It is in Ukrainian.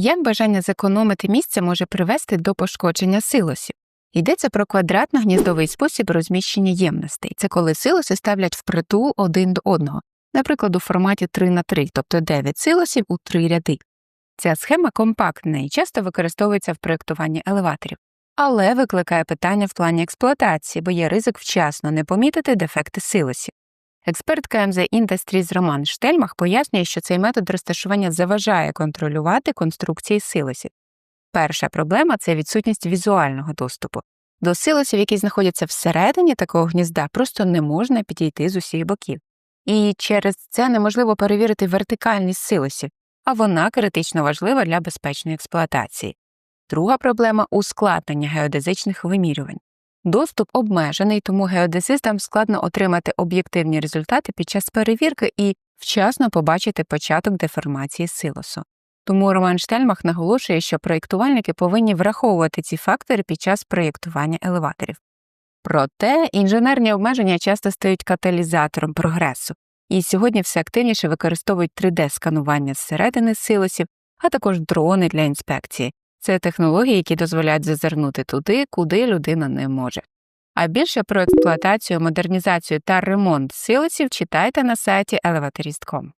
Як бажання зекономити місце може привести до пошкодження силосів? Йдеться про квадратно-гніздовий спосіб розміщення ємностей. Це коли силоси ставлять впритул один до одного, наприклад, у форматі 3 на 3, тобто 9 силосів у 3 ряди. Ця схема компактна і часто використовується в проєктуванні елеваторів, але викликає питання в плані експлуатації, бо є ризик вчасно не помітити дефекти силосів. Експерт КМЗ Industries Роман Штельмах пояснює, що цей метод розташування заважає контролювати конструкції силосів. Перша проблема це відсутність візуального доступу. До силосів, які знаходяться всередині такого гнізда, просто не можна підійти з усіх боків. І через це неможливо перевірити вертикальність силосів, а вона критично важлива для безпечної експлуатації. Друга проблема ускладнення геодезичних вимірювань. Доступ обмежений, тому геодезистам складно отримати об'єктивні результати під час перевірки і вчасно побачити початок деформації силосу. Тому Роман Штельмах наголошує, що проєктувальники повинні враховувати ці фактори під час проєктування елеваторів. Проте інженерні обмеження часто стають каталізатором прогресу, і сьогодні все активніше використовують 3D-сканування зсередини силосів, а також дрони для інспекції. Це технології, які дозволяють зазирнути туди, куди людина не може. А більше про експлуатацію, модернізацію та ремонт силосів читайте на сайті elevatorist.com.